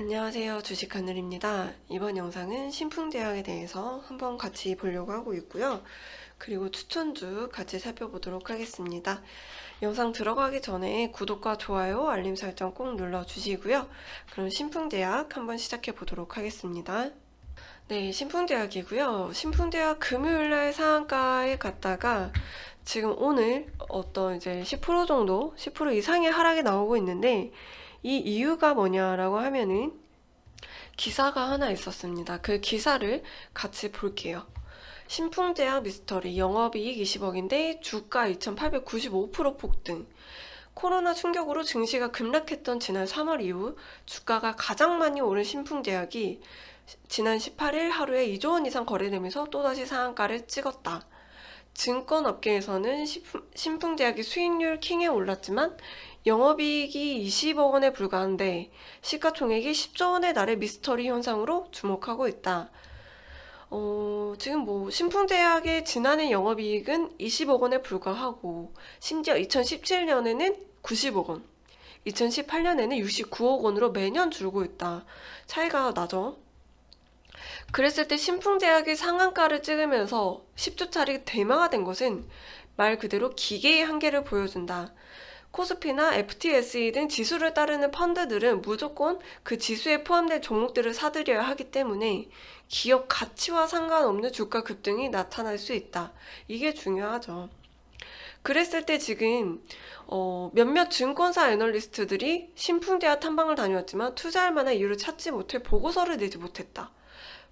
안녕하세요. 주식하늘입니다. 이번 영상은 신풍제약에 대해서 한번 같이 보려고 하고 있고요. 그리고 추천주 같이 살펴보도록 하겠습니다. 영상 들어가기 전에 구독과 좋아요, 알림 설정 꼭 눌러주시고요. 그럼 신풍제약 한번 시작해 보도록 하겠습니다. 네, 신풍제약이고요. 신풍제약 금요일날 상한가에 갔다가 지금 오늘 어떤 이제 10% 정도, 10% 이상의 하락이 나오고 있는데 이 이유가 뭐냐라고 하면은 기사가 하나 있었습니다. 그 기사를 같이 볼게요. 신풍제약 미스터리 영업이익 20억인데 주가 2,895% 폭등. 코로나 충격으로 증시가 급락했던 지난 3월 이후 주가가 가장 많이 오른 신풍제약이 지난 18일 하루에 2조 원 이상 거래되면서 또다시 상한가를 찍었다. 증권업계에서는 신풍- 신풍제약이 수익률 킹에 올랐지만 영업이익이 20억 원에 불과한데 시가총액이 10조 원에 달해 미스터리 현상으로 주목하고 있다. 어, 지금 뭐 신풍제약의 지난해 영업이익은 20억 원에 불과하고 심지어 2017년에는 90억 원, 2018년에는 69억 원으로 매년 줄고 있다. 차이가 나죠? 그랬을 때 신풍제약이 상한가를 찍으면서 10주짜리 대마가 된 것은 말 그대로 기계의 한계를 보여준다. 코스피나 FTSE 등 지수를 따르는 펀드들은 무조건 그 지수에 포함된 종목들을 사들여야 하기 때문에 기업 가치와 상관없는 주가 급등이 나타날 수 있다. 이게 중요하죠. 그랬을 때 지금 어, 몇몇 증권사 애널리스트들이 신풍제약 탐방을 다녀왔지만 투자할 만한 이유를 찾지 못해 보고서를 내지 못했다.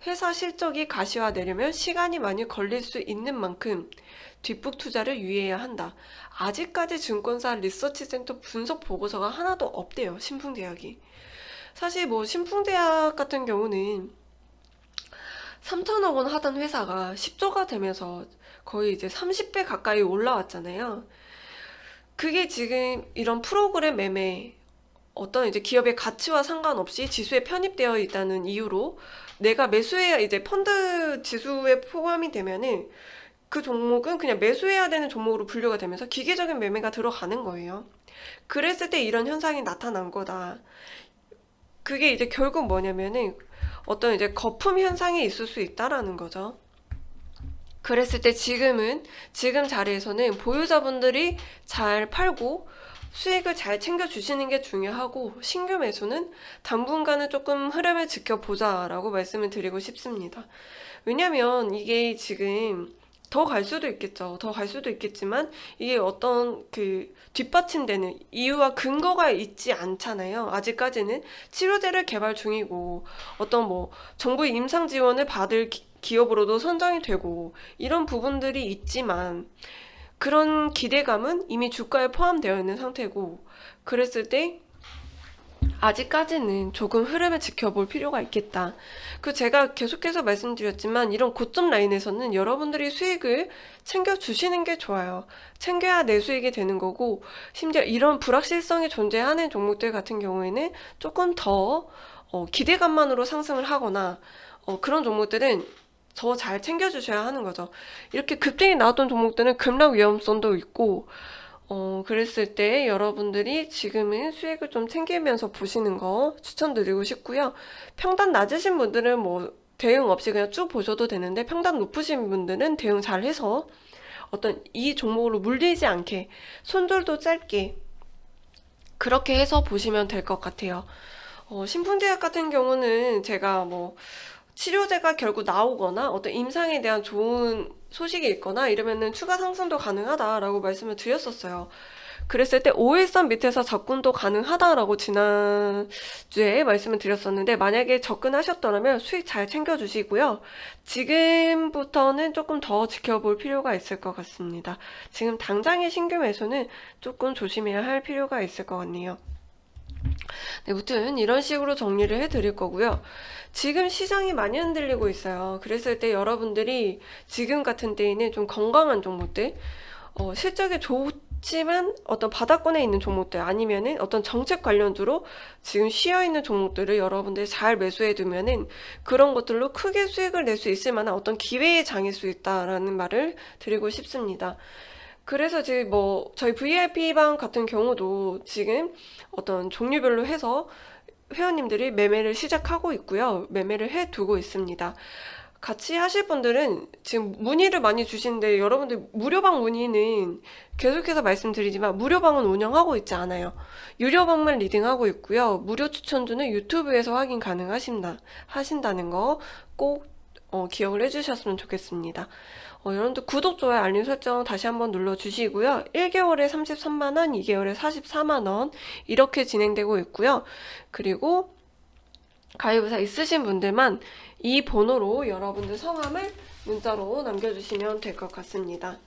회사 실적이 가시화되려면 시간이 많이 걸릴 수 있는 만큼 뒷북 투자를 유의해야 한다. 아직까지 증권사 리서치 센터 분석 보고서가 하나도 없대요. 신풍대학이. 사실 뭐 신풍대학 같은 경우는 3천억 원 하던 회사가 10조가 되면서 거의 이제 30배 가까이 올라왔잖아요. 그게 지금 이런 프로그램 매매 어떤 이제 기업의 가치와 상관없이 지수에 편입되어 있다는 이유로 내가 매수해야 이제 펀드 지수에 포함이 되면은 그 종목은 그냥 매수해야 되는 종목으로 분류가 되면서 기계적인 매매가 들어가는 거예요. 그랬을 때 이런 현상이 나타난 거다. 그게 이제 결국 뭐냐면은 어떤 이제 거품 현상이 있을 수 있다라는 거죠. 그랬을 때 지금은 지금 자리에서는 보유자분들이 잘 팔고 수익을 잘 챙겨주시는 게 중요하고 신규 매수는 당분간은 조금 흐름을 지켜보자라고 말씀을 드리고 싶습니다. 왜냐면 이게 지금 더 갈 수도 있겠죠. 더 갈 수도 있겠지만 이게 어떤 그 뒷받침되는 이유와 근거가 있지 않잖아요. 아직까지는 치료제를 개발 중이고 어떤 뭐 정부 임상 지원을 받을 기- 기업으로도 선정이 되고 이런 부분들이 있지만 그런 기대감은 이미 주가에 포함되어 있는 상태고 그랬을 때 아직까지는 조금 흐름을 지켜볼 필요가 있겠다. 그 제가 계속해서 말씀드렸지만 이런 고점 라인에서는 여러분들이 수익을 챙겨 주시는 게 좋아요. 챙겨야 내 수익이 되는 거고 심지어 이런 불확실성이 존재하는 종목들 같은 경우에는 조금 더 어, 기대감만으로 상승을 하거나 어, 그런 종목들은 더 잘 챙겨주셔야 하는 거죠. 이렇게 급등이 나왔던 종목들은 급락 위험성도 있고 어, 그랬을 때 여러분들이 지금은 수익을 좀 챙기면서 보시는 거 추천드리고 싶고요. 평단 낮으신 분들은 뭐 대응 없이 그냥 쭉 보셔도 되는데 평단 높으신 분들은 대응 잘 해서 어떤 이 종목으로 물리지 않게 손절도 짧게 그렇게 해서 보시면 될 것 같아요. 어, 신풍제약 같은 경우는 제가 뭐 치료제가 결국 나오거나 어떤 임상에 대한 좋은 소식이 있거나 이러면은 추가 상승도 가능하다라고 말씀을 드렸었어요. 그랬을 때 5일선 밑에서 접근도 가능하다라고 지난주에 말씀을 드렸었는데 만약에 접근하셨더라면 수익 잘 챙겨주시고요. 지금부터는 조금 더 지켜볼 필요가 있을 것 같습니다. 지금 당장의 신규 매수는 조금 조심해야 할 필요가 있을 것 같네요. 네, 무튼 이런 식으로 정리를 해드릴 거고요. 지금 시장이 많이 흔들리고 있어요. 그랬을 때 여러분들이 지금 같은 때에는 좀 건강한 종목들, 어, 실적이 좋지만 어떤 바닥권에 있는 종목들 아니면은 어떤 정책 관련주로 지금 쉬어 있는 종목들을 여러분들이 잘 매수해 두면은 그런 것들로 크게 수익을 낼 수 있을 만한 어떤 기회의 장일 수 있다라는 말을 드리고 싶습니다. 그래서 지금 뭐 저희 VIP 방 같은 경우도 지금 어떤 종류별로 해서 회원님들이 매매를 시작하고 있고요. 매매를 해 두고 있습니다. 같이 하실 분들은 지금 문의를 많이 주시는데 여러분들 무료방 문의는 계속해서 말씀드리지만 무료방은 운영하고 있지 않아요. 유료방만 리딩하고 있고요. 무료 추천주는 유튜브에서 확인 가능하신다, 하신다는 거꼭 어, 기억을 해주셨으면 좋겠습니다. 어, 여러분들 구독, 좋아요, 알림 설정 다시 한번 눌러주시고요. 1개월에 33만원, 2개월에 44만원 이렇게 진행되고 있고요. 그리고 가입의사 있으신 분들만 이 번호로 여러분들 성함을 문자로 남겨주시면 될 것 같습니다.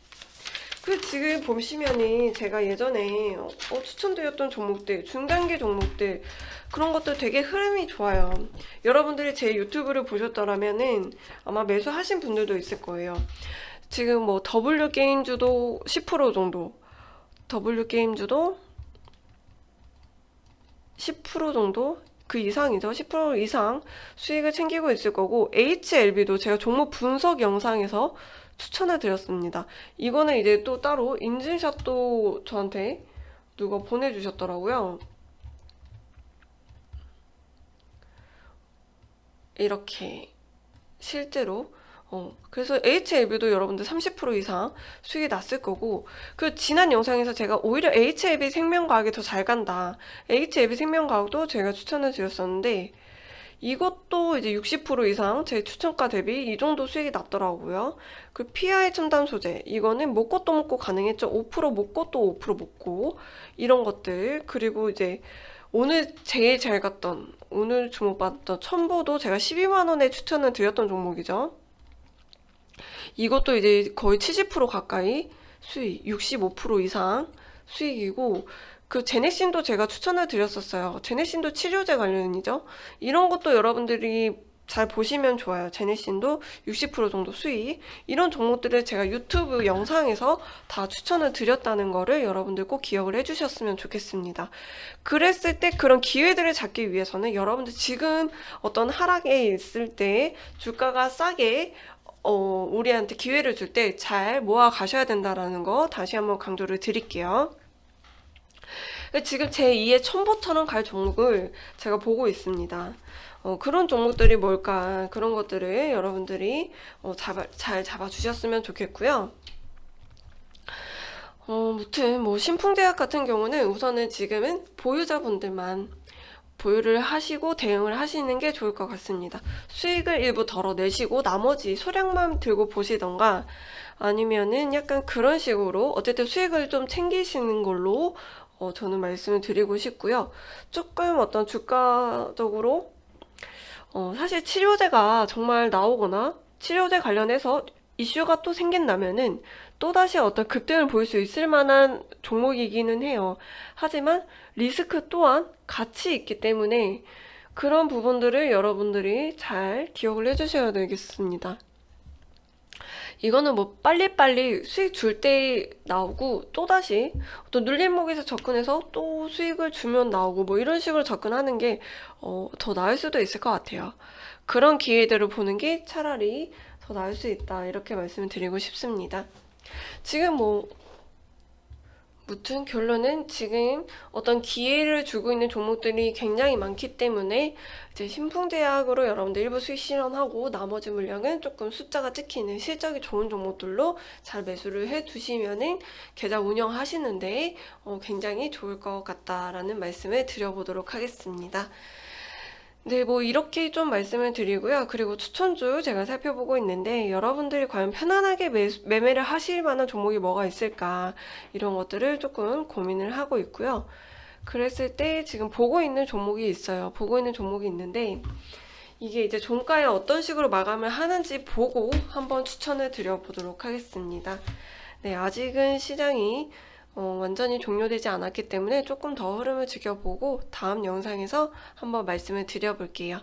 그 지금 보시면은 제가 예전에 어, 추천드렸던 종목들, 중단기 종목들 그런 것들 되게 흐름이 좋아요. 여러분들이 제 유튜브를 보셨더라면은 아마 매수하신 분들도 있을 거예요. 지금 뭐 W 게임주도 10% 정도, W 게임주도 10% 정도 그 이상이죠. 10% 이상 수익을 챙기고 있을 거고 HLB도 제가 종목 분석 영상에서 추천을 드렸습니다. 이거는 이제 또 따로 인증샷도 저한테 누가 보내주셨더라고요. 이렇게 실제로 어, 그래서 HLB도 여러분들 30% 이상 수익이 났을 거고, 그 지난 영상에서 제가 오히려 HLB 생명과학이 더 잘 간다. HLB 생명과학도 제가 추천을 드렸었는데, 이것도 이제 60% 이상 제 추천가 대비 이 정도 수익이 났더라고요. 그 PI 첨단 소재, 이거는 먹고 또 먹고 가능했죠. 5% 먹고 또5% 먹고, 이런 것들. 그리고 이제 오늘 제일 잘 갔던, 오늘 주목받았던 첨보도 제가 12만 원에 추천을 드렸던 종목이죠. 이것도 이제 거의 70% 가까이 수익, 65% 이상 수익이고, 그 제넥신도 제가 추천을 드렸었어요. 제넥신도 치료제 관련이죠. 이런 것도 여러분들이 잘 보시면 좋아요. 제네신도 60% 정도 수익. 이런 종목들을 제가 유튜브 영상에서 다 추천을 드렸다는 거를 여러분들 꼭 기억을 해주셨으면 좋겠습니다. 그랬을 때 그런 기회들을 잡기 위해서는 여러분들 지금 어떤 하락에 있을 때 주가가 싸게 어, 우리한테 기회를 줄 때 잘 모아 가셔야 된다라는 거 다시 한번 강조를 드릴게요. 지금 제2의 첨보처럼 갈 종목을 제가 보고 있습니다. 어, 그런 종목들이 뭘까 그런 것들을 여러분들이 어, 잡아, 잘 잡아주셨으면 좋겠고요. 어, 무튼 뭐 신풍제약 같은 경우는 우선은 지금은 보유자분들만 보유를 하시고 대응을 하시는 게 좋을 것 같습니다. 수익을 일부 덜어내시고 나머지 소량만 들고 보시던가 아니면은 약간 그런 식으로 어쨌든 수익을 좀 챙기시는 걸로 어, 저는 말씀을 드리고 싶고요. 조금 어떤 주가적으로 어, 사실 치료제가 정말 나오거나 치료제 관련해서 이슈가 또 생긴다면은 또다시 어떤 급등을 볼수 있을 만한 종목이기는 해요. 하지만 리스크 또한 같이 있기 때문에 그런 부분들을 여러분들이 잘 기억을 해주셔야 되겠습니다. 이거는 뭐 빨리빨리 수익 줄 때 나오고 또다시 어떤 눌림목에서 접근해서 또 수익을 주면 나오고 뭐 이런 식으로 접근하는 게 어, 더 나을 수도 있을 것 같아요. 그런 기회들을 보는 게 차라리 더 나을 수 있다 이렇게 말씀을 드리고 싶습니다. 지금 뭐 무튼 결론은 지금 어떤 기회를 주고 있는 종목들이 굉장히 많기 때문에 이제 신풍제약으로 여러분들 일부 수익 실현하고 나머지 물량은 조금 숫자가 찍히는 실적이 좋은 종목들로 잘 매수를 해 두시면은 계좌 운영하시는데 어, 굉장히 좋을 것 같다라는 말씀을 드려보도록 하겠습니다. 네, 뭐 이렇게 좀 말씀을 드리고요. 그리고 추천주 제가 살펴보고 있는데 여러분들이 과연 편안하게 매, 매매를 하실 만한 종목이 뭐가 있을까 이런 것들을 조금 고민을 하고 있고요. 그랬을 때 지금 보고 있는 종목이 있어요. 보고 있는 종목이 있는데 이게 이제 종가에 어떤 식으로 마감을 하는지 보고 한번 추천을 드려보도록 하겠습니다. 네, 아직은 시장이 어, 완전히 종료되지 않았기 때문에 조금 더 흐름을 지켜보고 다음 영상에서 한번 말씀을 드려볼게요.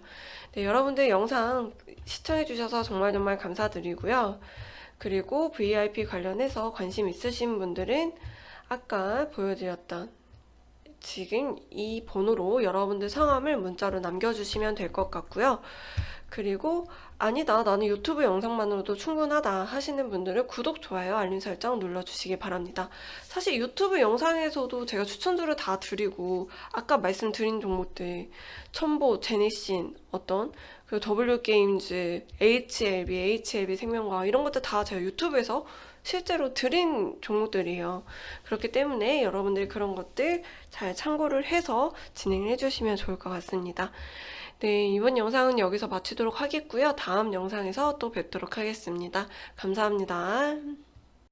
네, 여러분들 영상 시청해주셔서 정말 정말 감사드리고요. 그리고 VIP 관련해서 관심 있으신 분들은 아까 보여드렸던 지금 이 번호로 여러분들 성함을 문자로 남겨주시면 될 것 같고요. 그리고 아니다, 나는 유튜브 영상만으로도 충분하다 하시는 분들은 구독, 좋아요, 알림 설정 눌러주시기 바랍니다. 사실 유튜브 영상에서도 제가 추천주를 다 드리고 아까 말씀드린 종목들 첨보, 제니신, 어떤 그 W게임즈, HLB, HLB 생명과학 이런 것들 다 제가 유튜브에서 실제로 드린 종목들이에요. 그렇기 때문에 여러분들이 그런 것들 잘 참고를 해서 진행을 해주시면 좋을 것 같습니다. 네, 이번 영상은 여기서 마치도록 하겠고요. 다음 영상에서 또 뵙도록 하겠습니다. 감사합니다.